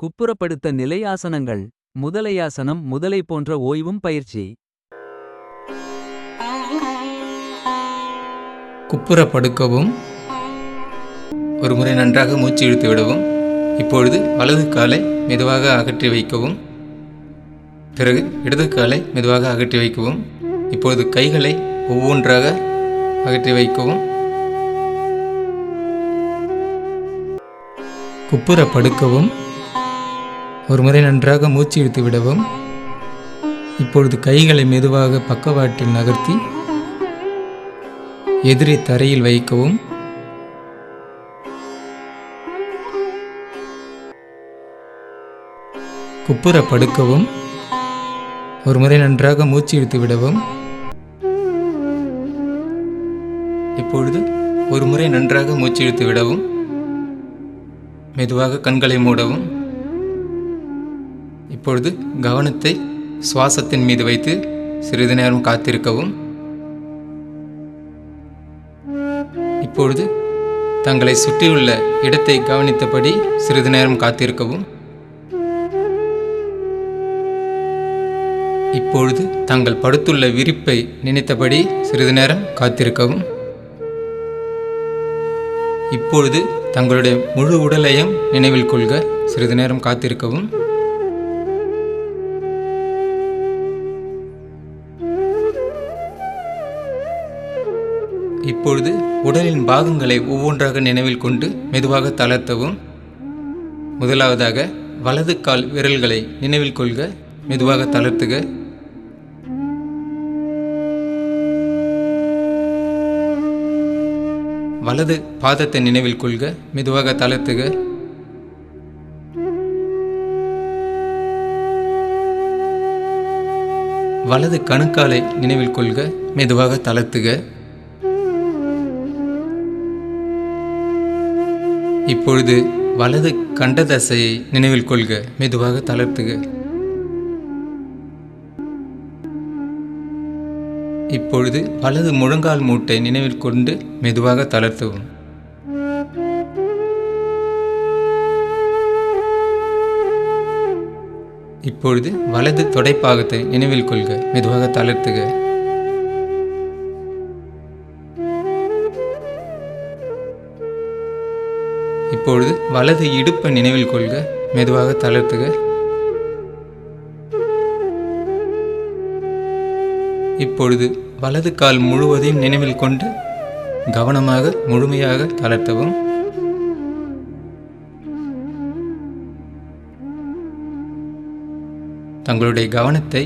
குப்புறப்படுத்த நிலையாசனங்கள் முதலையாசனம் முதலை போன்ற ஓய்வும் பயிற்சி. குப்புற படுக்கவும் ஒரு முறை நன்றாக மூச்சு இழுத்து விடவும் இப்பொழுது வலது காலை மெதுவாக அகற்றி வைக்கவும் பிறகு இடது காலை மெதுவாக அகற்றி வைக்கவும் இப்பொழுது கைகளை ஒவ்வொன்றாக அகற்றி வைக்கவும். குப்புற படுக்கவும் ஒரு முறை நன்றாக மூச்சு இழுத்து விடவும் இப்பொழுது கைகளை மெதுவாக பக்கவாட்டில் நகர்த்தி எதிரி தரையில் வைக்கவும். குப்புற படுக்கவும். ஒரு முறை நன்றாக மூச்சு இழுத்து விடவும். இப்பொழுது ஒரு முறை நன்றாக மூச்சு இழுத்து விடவும். மெதுவாக கண்களை மூடவும். இப்பொழுது கவனத்தை சுவாசத்தின் மீது வைத்து சிறிது நேரம் காத்திருக்கவும். இப்பொழுது தங்களை சுற்றியுள்ள இடத்தை கவனித்தபடி சிறிது நேரம் காத்திருக்கவும். இப்பொழுது தாங்கள் படுத்துள்ள விரிப்பை நினைத்தபடி சிறிது நேரம் காத்திருக்கவும். இப்பொழுது தங்களுடைய முழு உடலையும் நினைவில் கொள்க சிறிது நேரம் காத்திருக்கவும். இப்பொழுது உடலின் பாகங்களை ஒவ்வொன்றாக நினைவில் கொண்டு மெதுவாக தளர்த்தவும். முதலாவதாக வலது கால் விரல்களை நினைவில் கொள்க மெதுவாக தளர்த்துக. வலது பாதத்தை நினைவில் கொள்க மெதுவாக தளர்த்துக. வலது கணுக்காலை நினைவில் கொள்க மெதுவாக தளர்த்துக. இப்பொழுது வலது கண்ட தசையை நினைவில் கொள்க மெதுவாக தளர்த்துக. இப்பொழுது வலது முழங்கால் மூட்டை நினைவில் கொண்டு மெதுவாக தளர்த்தவும். இப்பொழுது வலது தொடைப்பாகத்தை நினைவில் கொள்க மெதுவாக தளர்த்துக. இப்பொழுது வலது இடுப்பை நினைவில் கொள்க மெதுவாக தளர்த்துக. இப்பொழுது வலது கால் முழுவதையும் நினைவில் கொண்டு கவனமாக முழுமையாக தளர்த்தவும். தங்களுடைய கவனத்தை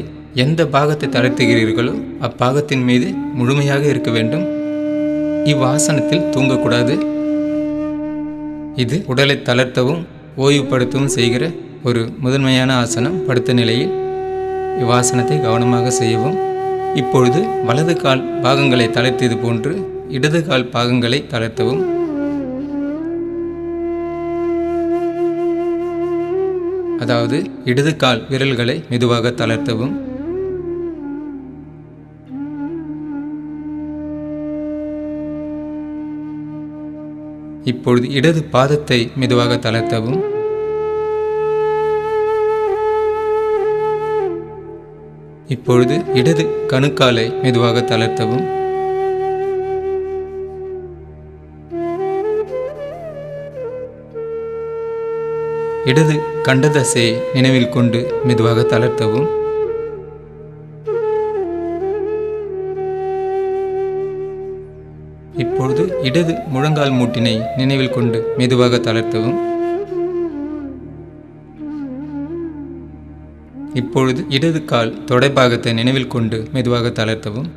எந்த பாகத்தை தளர்த்துகிறீர்களோ அப்பாகத்தின் மீது முழுமையாக இருக்க வேண்டும். இவ்வாசனத்தில் தூங்கக்கூடாது. இது உடலை தளர்த்தவும் ஓய்வுபடுத்தவும் செய்கிற ஒரு முதன்மையான ஆசனம். படுத்த நிலையில் இவ்வாசனத்தை கவனமாக செய்யவும். இப்பொழுது வலது கால் பாகங்களை தளர்த்தியது போன்று இடது கால் பாகங்களை தளர்த்தவும். அதாவது இடது கால் விரல்களை மெதுவாக தளர்த்தவும். இப்பொழுது இடது பாதத்தை மெதுவாக தளர்த்தவும். இப்பொழுது இடது கணுக்காலை மெதுவாக தளர்த்தவும். இடது கண்டதசையை நினைவில் கொண்டு மெதுவாக தளர்த்தவும். இடது முழங்கால் மூட்டினை நினைவில் கொண்டு மெதுவாக தளர்த்தவும். இப்பொழுது இடது கால் தொடைப்பாகத்தை நினைவில் கொண்டு மெதுவாக தளர்த்தவும்.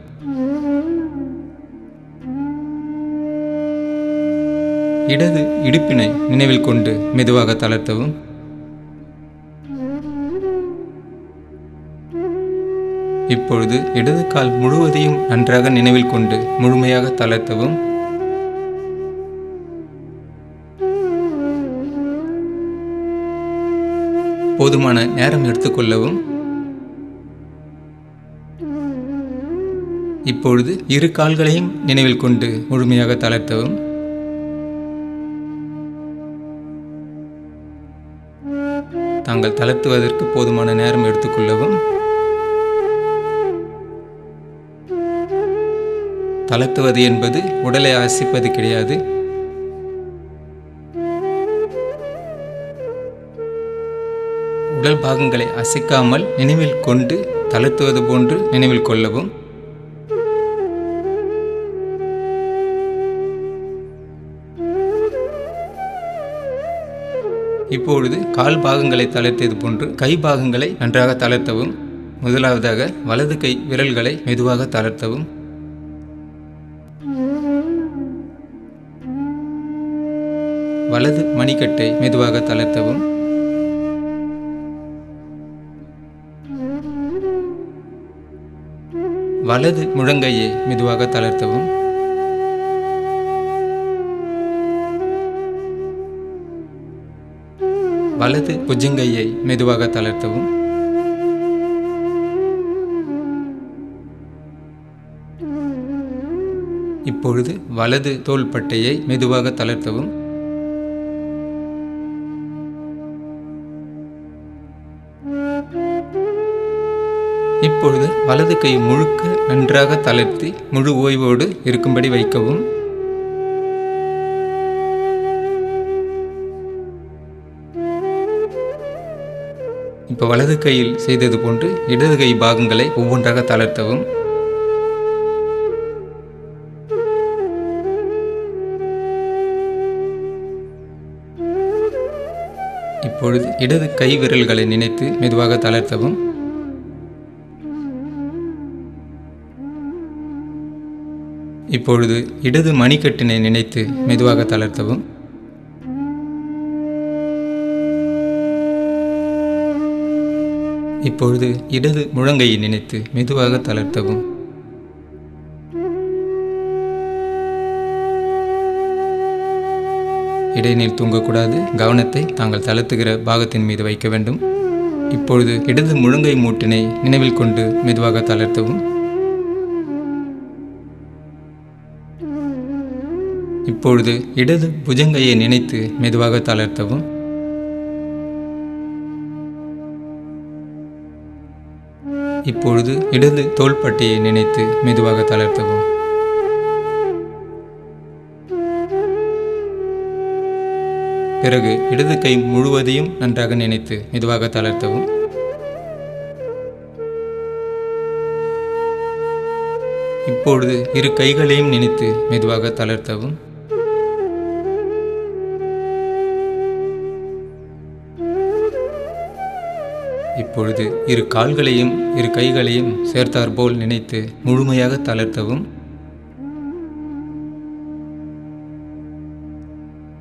இடது இடுப்பினை நினைவில் கொண்டு மெதுவாக தளர்த்தவும். இப்பொழுது இடது கால் முழுவதையும் நன்றாக நினைவில் கொண்டு முழுமையாக தளர்த்தவும். போதுமான நேரம் எடுத்துக்கொள்ளவும். இப்பொழுது இரு கால்களையும் நினைவில் கொண்டு முழுமையாக தளர்த்தவும். தாங்கள் தளர்த்துவதற்கு போதுமான நேரம் எடுத்துக்கொள்ளவும். தளர்த்துவது என்பது உடலை அசைப்பது கிடையாது. உடல் பாகங்களை அசைக்காமல் நினைவில் கொண்டு தளர்த்துவது போன்று நினைவில் கொள்ளவும். இப்பொழுது கால் பாகங்களை தளர்த்தியது போன்று கை பாகங்களை நன்றாக தளர்த்தவும் முதலாவதாக வலது கை விரல்களை மெதுவாக தளர்த்தவும். வலது மணிக்கட்டை மெதுவாக தளர்த்தவும். வலது முழங்கையை மெதுவாக தளர்த்தவும். வலது புஜங்கையை மெதுவாக தளர்த்தவும். இப்பொழுது வலது தோள்பட்டையை மெதுவாக தளர்த்தவும். இப்பொழுது வலது கை முழுக்க நன்றாக தளர்த்தி முழு ஓய்வோடு இருக்கும்படி வைக்கவும். இப்போ வலது கையில் செய்தது போன்று இடது கை பாகங்களை ஒவ்வொன்றாக தளர்த்தவும். இப்பொழுது இடது கை விரல்களை நினைத்து மெதுவாக தளர்த்தவும். இப்பொழுது இடது மணிக்கட்டினை நினைத்து மெதுவாக தளர்த்தவும். இப்பொழுது இடது முழங்கையை நினைத்து மெதுவாக தளர்த்தவும். இடைநீர் தூங்கக்கூடாது. கவனத்தை தாங்கள் தளர்த்துகிற பாகத்தின் மீது வைக்க வேண்டும். இப்பொழுது இடது முழங்கை மூட்டினை நினைவில் கொண்டு மெதுவாக தளர்த்தவும். இப்பொழுது இடது புஜங்கையை நினைத்து மெதுவாக தளர்த்தவும். இப்பொழுது இடது தோள்பட்டையை நினைத்து மெதுவாக தளர்த்தவும். பிறகு இடது கை முழுவதையும் நன்றாக நினைத்து மெதுவாக தளர்த்தவும். இப்பொழுது இரு கைகளையும் நினைத்து மெதுவாக தளர்த்தவும். இப்பொழுது இரு கால்களையும் இரு கைகளையும் சேர்த்தாற்போல் நினைத்து முழுமையாக தளர்த்தவும்.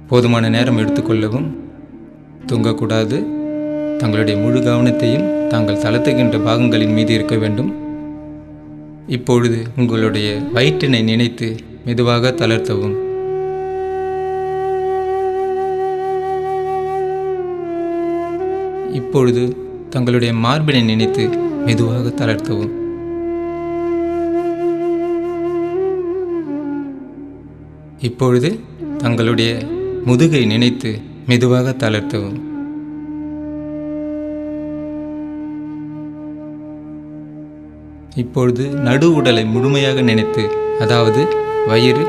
போதுமான நேரம் எடுத்துக்கொள்ளவும் தூங்கக்கூடாது. தங்களுடைய முழு கவனத்தையும் தாங்கள் தளர்த்துகின்ற பாகங்களின் மீது இருக்க வேண்டும். இப்பொழுது உங்களுடைய வயிற்றினை நினைத்து மெதுவாக தளர்த்தவும். இப்பொழுது தங்களுடைய மார்பினை நினைத்து மெதுவாக தளர்த்தவும் இப்பொழுது தங்களுடைய முதுகை நினைத்து மெதுவாக தளர்த்தவும் இப்பொழுது நடு உடலை முழுமையாக நினைத்து அதாவது வயிறு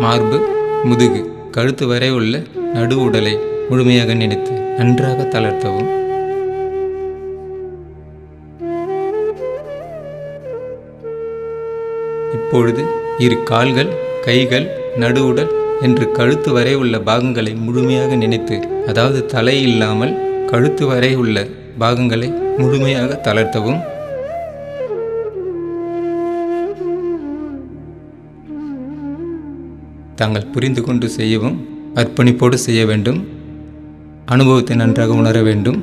மார்பு முதுகு கழுத்து வரை உள்ள நடு உடலை முழுமையாக நினைத்து நன்றாக தளர்த்தவும் இப்பொழுது இரு கால்கள் கைகள் நடு உடல் என்று கழுத்து வரை உள்ள பாகங்களை முழுமையாக நினைத்து அதாவது தலை இல்லாமல் கழுத்து வரை உள்ள பாகங்களை முழுமையாக தளர்த்தவும். தாங்கள் புரிந்து கொண்டு செய்யவும் அர்ப்பணிப்போடு செய்ய வேண்டும். அனுபவத்தை நன்றாக உணர வேண்டும்.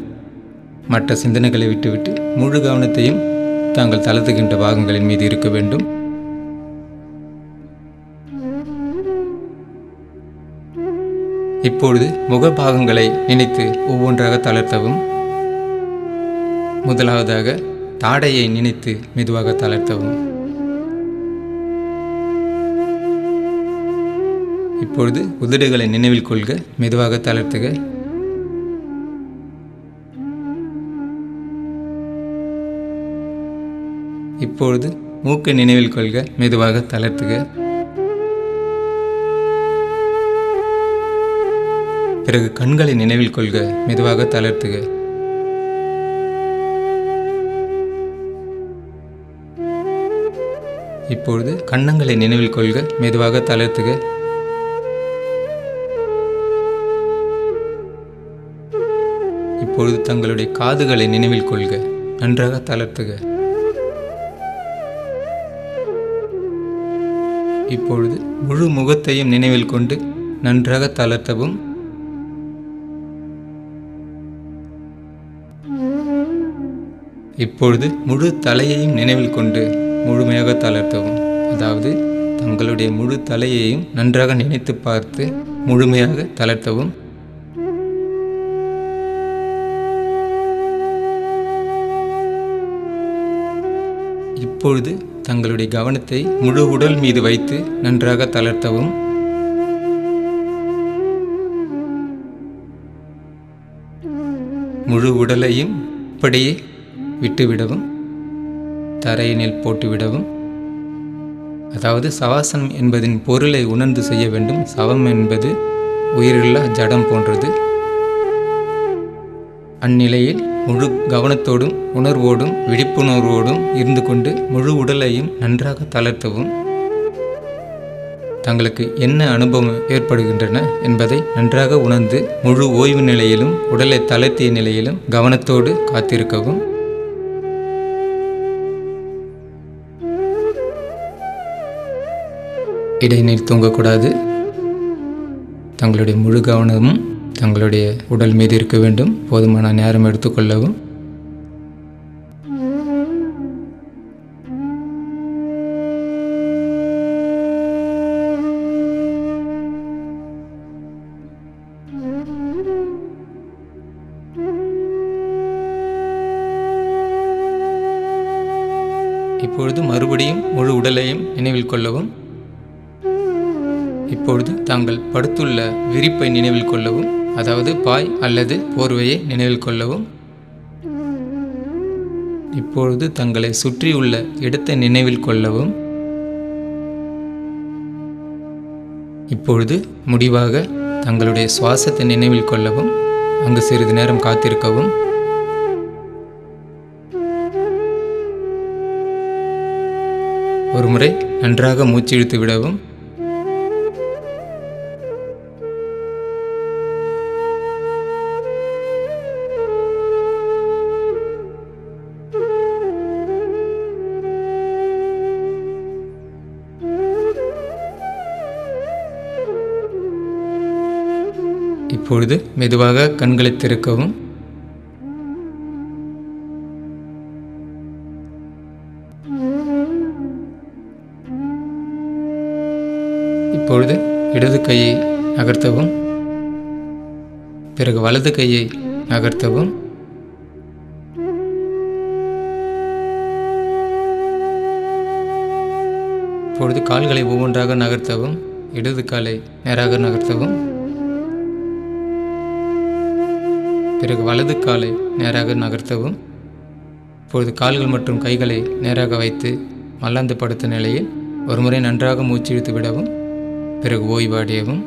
மற்ற சிந்தனைகளை விட்டுவிட்டு முழு கவனத்தையும் தாங்கள் தளர்த்துகின்ற பாகங்களின் மீது இருக்க வேண்டும். இப்பொழுது முகபாகங்களை நினைத்து ஒவ்வொன்றாக தளர்த்தவும். முதலாவதாக தாடையை நினைத்து மெதுவாக தளர்த்தவும். இப்பொழுது உதடுகளை நினைவில் கொள்க மெதுவாக தளர்த்துக. இப்பொழுது மூக்கை நினைவில் கொள்க மெதுவாக தளர்த்துக. பிறகு கண்களை நினைவில் கொள்க மெதுவாக தளர்த்துக. இப்பொழுது கன்னங்களை நினைவில் கொள்க மெதுவாக தளர்த்துக. இப்பொழுது தங்களுடைய காதுகளை நினைவில் கொள்க நன்றாக தளர்த்துக. இப்பொழுது முழு முகத்தையும் நினைவில் கொண்டு நன்றாக தளர்த்தவும் இப்பொழுது முழு தலையையும் நினைவில் கொண்டு முழுமையாக தளர்த்தவும். அதாவது தங்களுடைய முழு தலையையும் நன்றாக நினைத்து பார்த்து முழுமையாக தளர்த்தவும். இப்பொழுது தங்களுடைய கவனத்தை முழு உடல் மீது வைத்து நன்றாக தளர்த்தவும். முழு உடலையும் இப்படியே விட்டுவிடவும் தரையினில் போட்டுவிடவும். அதாவது சவாசனம் என்பதின் பொருளை உணர்ந்து செய்ய வேண்டும். சவம் என்பது உயிரில்லா ஜடம் போன்றது. அந்நிலையில் முழு கவனத்தோடும் உணர்வோடும் விழிப்புணர்வோடும் இருந்து கொண்டு முழு உடலையும் நன்றாக தளர்த்தவும் தங்களுக்கு என்ன அனுபவம் ஏற்படுகின்றன என்பதை நன்றாக உணர்ந்து முழு ஓய்வு நிலையிலும் உடலை தளர்த்திய நிலையிலும் கவனத்தோடு காத்திருக்கவும். இடைநீர் தூங்கக்கூடாது. தங்களுடைய முழு கவனமும் தங்களுடைய உடல் மீது இருக்க வேண்டும். போதுமான நேரம் எடுத்துக்கொள்ளவும் இப்பொழுது மறுபடியும் முழு உடலையும் நினைவில் கொள்ளவும். இப்பொழுது தாங்கள் படுத்துள்ள விரிப்பை நினைவில் கொள்ளவும் அதாவது பாய் அல்லது போர்வையை நினைவில் கொள்ளவும். இப்பொழுது தங்களை சுற்றியுள்ள இடத்தை நினைவில் கொள்ளவும். இப்பொழுது முடிவாக தங்களுடைய சுவாசத்தை நினைவில் கொள்ளவும் அங்கு சிறிது நேரம் காத்திருக்கவும். ஒருமுறை நன்றாக மூச்சு இழுத்து விடவும். இப்பொழுது மெதுவாக கண்களை திறக்கவும். இப்பொழுது இடது கையை நகர்த்தவும். பிறகு வலது கையை நகர்த்தவும். இப்பொழுது கால்களை ஒவ்வொன்றாக நகர்த்தவும். இடது காலை நேராக நகர்த்தவும். பிறகு வலது காலை நேராக நகர்த்தவும் இப்பொழுது கால்கள் மற்றும் கைகளை நேராக வைத்து மல்லாந்து படுத்த நிலையில் ஒருமுறை நன்றாக மூச்சு இழுத்து விடவும் பிறகு ஓய்வாடியவும்